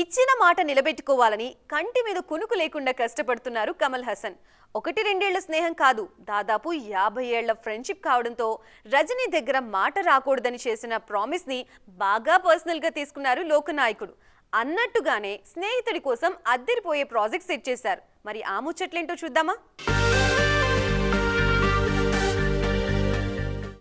ఇచ్చిన మాట నిలబెట్టుకోవాలని కంటి మీద కునుకు లేకుండా కష్టపడుతున్నారు కమల్ హసన్. ఒకటి రెండేళ్ళ స్నేహం కాదు దాదాపు యాభై ఏళ్ళ ఫ్రెండ్షిప్ కావడంతో రజనీ దగ్గర మాట రాకూడదని చేసిన ప్రామిస్ని బాగా పర్సనల్గా తీసుకున్నారు లోకనాయకుడు. అన్నట్టుగానే స్నేహితుడి కోసం అద్దరిపోయే ప్రాజెక్ట్ సెట్ చేశారు. మరి ఆ ముచ్చట్లేంటో చూద్దామా?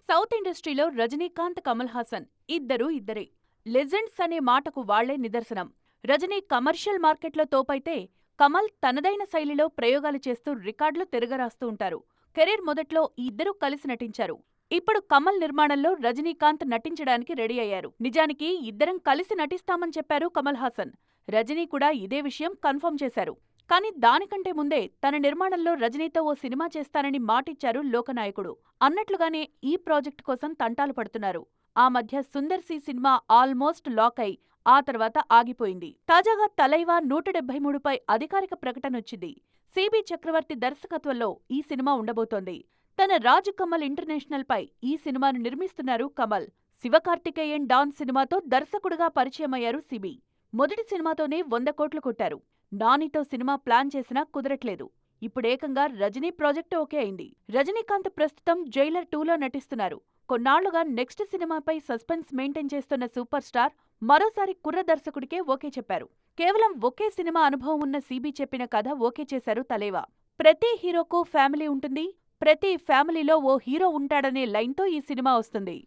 సౌత్ ఇండస్ట్రీలో రజనీకాంత్ కమల్ హాసన్ ఇద్దరూ ఇద్దరే. లెజెండ్స్ అనే మాటకు వాళ్ళే నిదర్శనం. రజనీ కమర్షియల్ మార్కెట్లో తోపైతే కమల్ తనదైన శైలిలో ప్రయోగాలు చేస్తూ రికార్డులు తిరగరాస్తూ ఉంటారు. కెరీర్ మొదట్లో ఈ ఇద్దరూ కలిసి నటించారు. ఇప్పుడు కమల్ నిర్మాణంలో రజనీకాంత్ నటించడానికి రెడీ అయ్యారు. నిజానికి ఇద్దరం కలిసి నటిస్తామని చెప్పారు కమల్ హాసన్. రజనీ కూడా ఇదే విషయం కన్ఫర్మ్ చేశారు. కానీ దానికంటే ముందే తన నిర్మాణంలో రజనీతో ఓ సినిమా చేస్తానని మాటిచ్చారు లోకనాయకుడు. అన్నట్లుగానే ఈ ప్రాజెక్ట్ కోసం తంటాలు పడుతున్నారు. ఆ మధ్య సుందర్ సి సినిమా ఆల్మోస్ట్ లాక్ అయి ఆ తర్వాత ఆగిపోయింది. తాజాగా తలైవా నూట డెబ్బై మూడుపై అధికారిక ప్రకటనొచ్చింది సిబి చక్రవర్తి దర్శకత్వంలో ఈ సినిమా ఉండబోతోంది. తన రాజు కమల్ ఇంటర్నేషనల్ పై ఈ సినిమాను నిర్మిస్తున్నారు కమల్. శివకార్తికేయన్ డాన్ సినిమాతో దర్శకుడుగా పరిచయమయ్యారు సిబి మొదటి సినిమాతోనే వంద కోట్లు కొట్టారు. నానితో సినిమా ప్లాన్ చేసినా కుదరట్లేదు. ఇప్పుడేకంగా రజనీ ప్రాజెక్టు ఓకే అయింది. రజనీకాంత్ ప్రస్తుతం జైలర్ టూలో నటిస్తున్నారు. కొన్నాళ్ళుగా నెక్స్ట్ సినిమాపై సస్పెన్స్ మెయింటైన్ చేస్తున్న సూపర్ స్టార్ మరోసారి కుర్ర దర్శకుడికే ఓకే చెప్పారు. కేవలం ఒకే సినిమా అనుభవం ఉన్న సీబీ చెప్పిన కథ ఓకే చేశారు తలేవా. ప్రతి హీరోకు ఫ్యామిలీ ఉంటుంది ప్రతి ఫ్యామిలీలో ఓ హీరో ఉంటాడనే లైన్తో ఈ సినిమా వస్తుంది.